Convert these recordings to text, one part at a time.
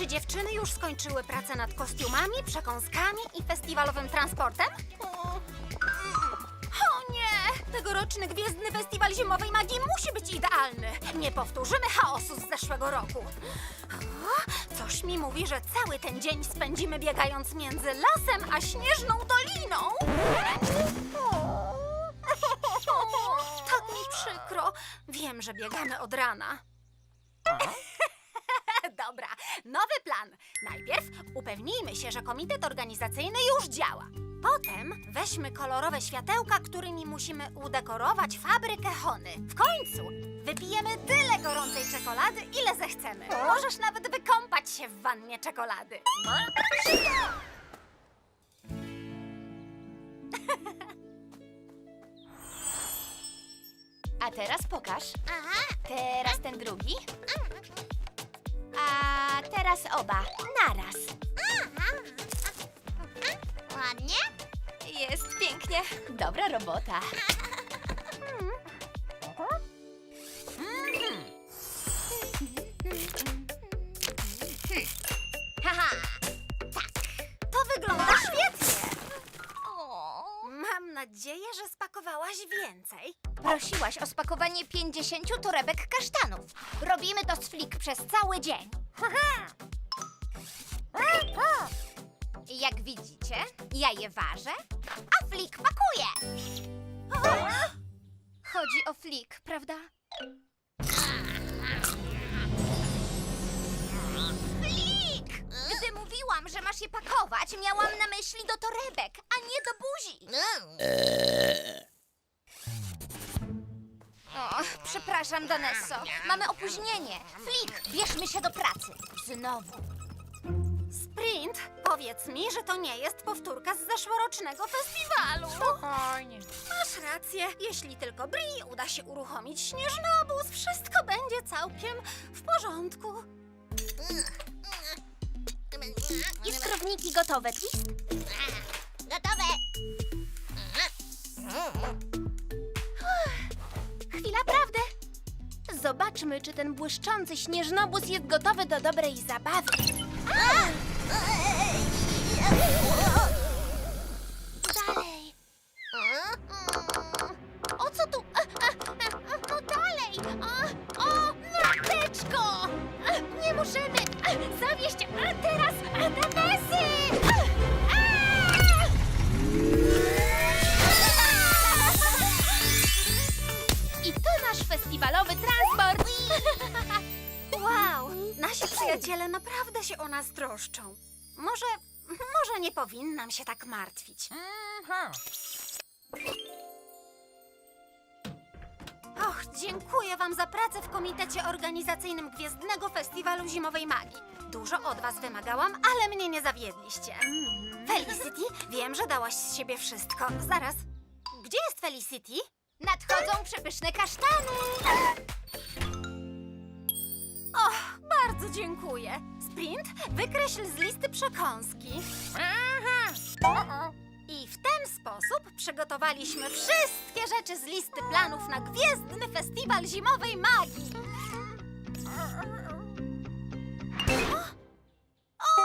Czy dziewczyny już skończyły pracę nad kostiumami, przekąskami i festiwalowym transportem? O nie! Tegoroczny Gwiezdny Festiwal Zimowej Magii musi być idealny. Nie powtórzymy chaosu z zeszłego roku. Coś mi mówi, że cały ten dzień spędzimy biegając między lasem a śnieżną doliną. Tak mi przykro. Wiem, że biegamy od rana. Nowy plan. Najpierw upewnijmy się, że komitet organizacyjny już działa. Potem weźmy kolorowe światełka, którymi musimy udekorować fabrykę Hony. W końcu wypijemy tyle gorącej czekolady, ile zechcemy. Możesz nawet wykąpać się w wannie czekolady. A teraz pokaż. Aha. Teraz ten drugi. A teraz oba. Naraz. Ładnie? Jest pięknie. Dobra robota. Haha. To wygląda świetnie. Mam nadzieję, że spakowałaś więcej. Prosiłaś o spakowanie 50 torebek kasztanów. Robimy to z flik przez cały dzień. Jak widzicie, ja je ważę, a flik pakuje. Chodzi o flik, prawda? Flik! Gdy mówiłam, że masz je pakować, miałam na myśli do torebek, a nie do buzi. Przepraszam, Danesso. Mamy opóźnienie. Flik, bierzmy się do pracy. Znowu. Sprint, powiedz mi, że to nie jest powtórka z zeszłorocznego festiwalu. Spokojnie. Masz rację. Jeśli tylko Bri uda się uruchomić śnieżny obóz, wszystko będzie całkiem w porządku. Iskrowniki gotowe, Twist? Gotowe. Zobaczmy, czy ten błyszczący śnieżnobóz jest gotowy do dobrej zabawy. Dalej. O co tu? No dalej! O, mateczko! Nie możemy zawieść teraz nasi przyjaciele naprawdę się o nas troszczą. Może, może nie powinnam się tak martwić. Och, dziękuję wam za pracę w komitecie organizacyjnym Gwiezdnego Festiwalu Zimowej Magii. Dużo od was wymagałam, ale mnie nie zawiedliście. Felicity, wiem, że dałaś z siebie wszystko. Zaraz, gdzie jest Felicity? Nadchodzą przepyszne kasztany! Bardzo dziękuję. Sprint, wykreśl z listy przekąski. I w ten sposób przygotowaliśmy wszystkie rzeczy z listy planów na Gwiezdny Festiwal Zimowej Magii. O,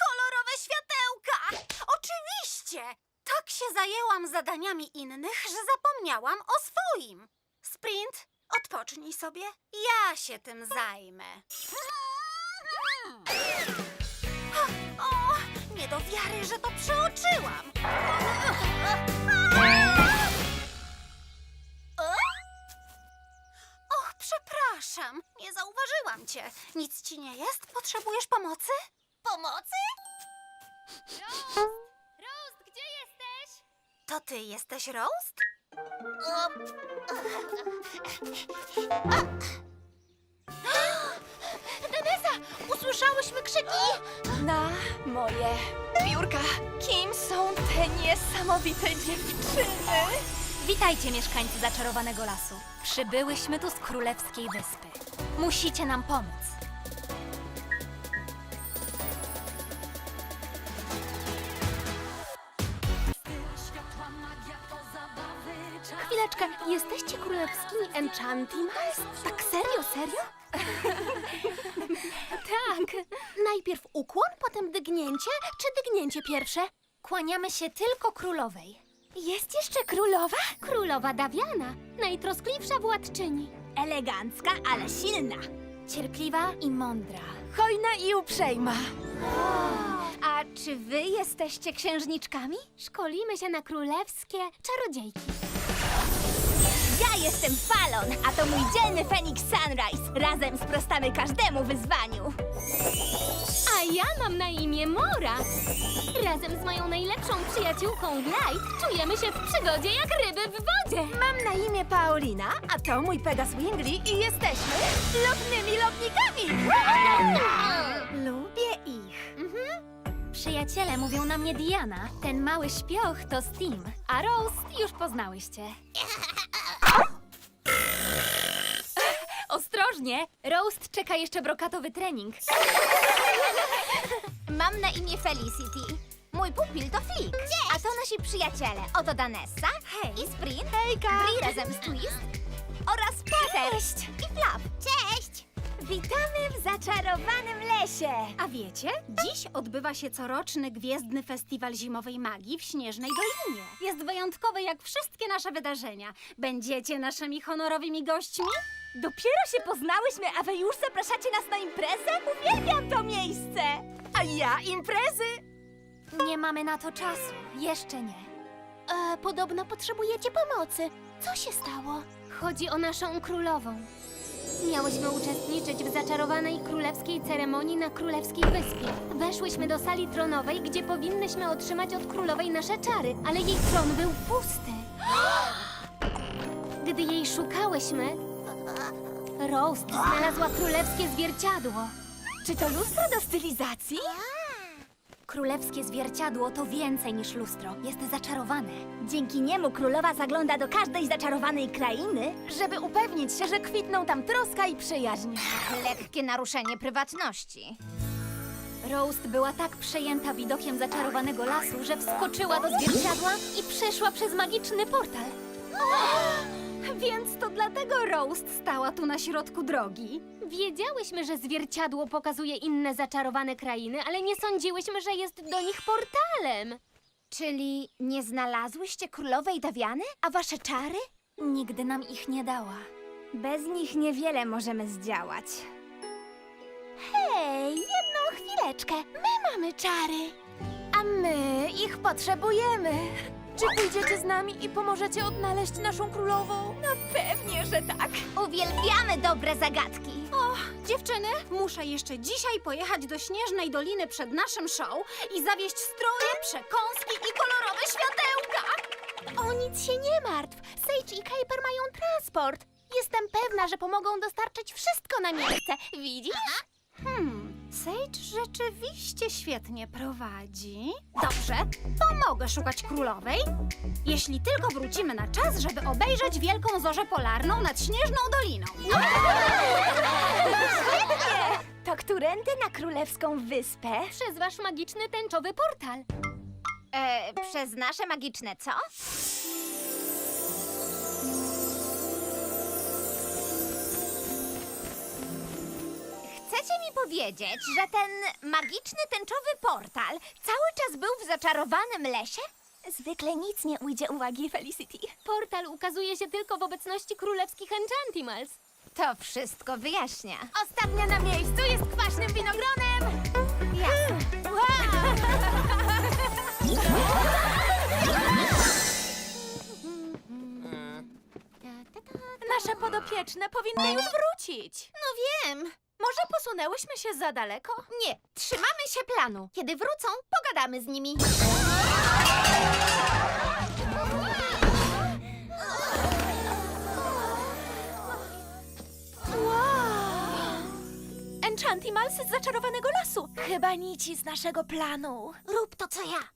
kolorowe światełka! Oczywiście! Tak się zajęłam zadaniami innych, że zapomniałam o swoim. Sprint, odpocznij sobie, ja się tym zajmę. O, nie do wiary, że to przeoczyłam. Och, przepraszam, nie zauważyłam cię. Nic ci nie jest? Potrzebujesz pomocy? Pomocy? Rost, gdzie jesteś? To ty jesteś Roast? Danesa, usłyszałyśmy krzyki! Na moje biurka. Kim są te niesamowite dziewczyny? Witajcie, mieszkańcy zaczarowanego lasu. Przybyłyśmy tu z Królewskiej Wyspy. Musicie nam pomóc. Chwileczkę, jesteście królewskimi Enchantimals? Tak serio, serio? Tak. Najpierw ukłon, potem dygnięcie, czy dygnięcie pierwsze? Kłaniamy się tylko królowej. Jest jeszcze królowa? Królowa Dawiana, najtroskliwsza władczyni. Elegancka, ale silna. Cierpliwa i mądra. Hojna i uprzejma. A czy wy jesteście księżniczkami? Szkolimy się na królewskie czarodziejki. Ja jestem Falon, a to mój dzielny Phoenix Sunrise. Razem sprostamy każdemu wyzwaniu. A ja mam na imię Mora. Razem z moją najlepszą przyjaciółką Glide czujemy się w przygodzie jak ryby w wodzie. Mam na imię Paulina, a to mój Pegas Wingly i jesteśmy lotnymi lotnikami! Lubię ich. Przyjaciele mówią na mnie Diana. Ten mały śpioch to Steam, a Rose już poznałyście. Ostrożnie! Roast czeka jeszcze brokatowy trening. Mam na imię Felicity. Mój pupil to Flick. A to nasi przyjaciele. Oto Danessa Hej. i Sprint. Hejka. Bri razem z Twist oraz Peter Cześć. i Flap. Cześć! Witamy w zaczarowanym lesie. A wiecie, dziś odbywa się coroczny Gwiezdny Festiwal Zimowej Magii w Śnieżnej Dolinie. Jest wyjątkowy jak wszystkie nasze wydarzenia. Będziecie naszymi honorowymi gośćmi? Dopiero się poznałyśmy, a wy już zapraszacie nas na imprezę? Uwielbiam to miejsce! A ja imprezy! Nie mamy na to czasu. Jeszcze nie. E, podobno potrzebujecie pomocy. Co się stało? Chodzi o naszą królową. Miałyśmy uczestniczyć w zaczarowanej królewskiej ceremonii na Królewskiej Wyspie. Weszłyśmy do sali tronowej, gdzie powinnyśmy otrzymać od królowej nasze czary, ale jej tron był pusty. Gdy jej szukałyśmy, Roast znalazła królewskie zwierciadło. Czy to lustro do stylizacji? Królewskie zwierciadło to więcej niż lustro. Jest zaczarowane. Dzięki niemu królowa zagląda do każdej zaczarowanej krainy, żeby upewnić się, że kwitną tam troska i przyjaźń. Lekkie naruszenie prywatności. Roast była tak przejęta widokiem zaczarowanego lasu, że wskoczyła do zwierciadła i przeszła przez magiczny portal. Więc to dlatego Roast stała tu na środku drogi. Wiedziałyśmy, że zwierciadło pokazuje inne zaczarowane krainy, ale nie sądziłyśmy, że jest do nich portalem. Czyli nie znalazłyście królowej Dawiany? A wasze czary? Nigdy nam ich nie dała. Bez nich niewiele możemy zdziałać. Hej, jedną chwileczkę. My mamy czary. A my ich potrzebujemy. Czy pójdziecie z nami i pomożecie odnaleźć naszą królową? No pewnie, że tak. Uwielbiamy dobre zagadki. Dziewczyny, muszę jeszcze dzisiaj pojechać do Śnieżnej Doliny przed naszym show i zawieźć stroje, przekąski i kolorowe światełka. O nic się nie martw. Sage i Caper mają transport. Jestem pewna, że pomogą dostarczyć wszystko na miejsce. Widzisz? Hmm, Sage rzeczywiście świetnie prowadzi. Dobrze, pomogę szukać królowej. Jeśli tylko wrócimy na czas, żeby obejrzeć wielką zorzę polarną nad Śnieżną Doliną. To którędy na Królewską Wyspę? Przez wasz magiczny tęczowy portal. E, przez nasze magiczne co? Chcecie mi powiedzieć, że ten magiczny tęczowy portal cały czas był w zaczarowanym lesie? Zwykle nic nie ujdzie uwagi Felicity. Portal ukazuje się tylko w obecności królewskich Enchantimals. To wszystko wyjaśnia. Ostatnia na miejscu jest kwaśnym winogronem. Jasne. Nasze podopieczne powinny już wrócić. No wiem. Może posunęłyśmy się za daleko? Nie, trzymamy się planu. Kiedy wrócą, pogadamy z nimi. Enchantimals z zaczarowanego lasu. Chyba nici z naszego planu. Rób to, co ja.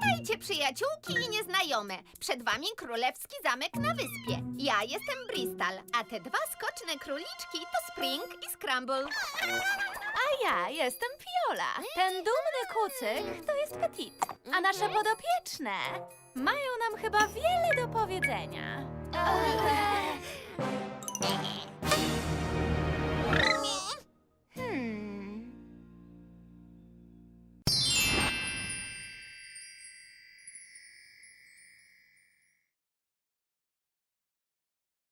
Witajcie, przyjaciółki i nieznajome. Przed wami królewski zamek na wyspie. Ja jestem Bristol, a te dwa skoczne króliczki to Spring i Scramble. A ja jestem Piola. Ten dumny kucyk to jest Petit. A nasze podopieczne mają nam chyba wiele do powiedzenia.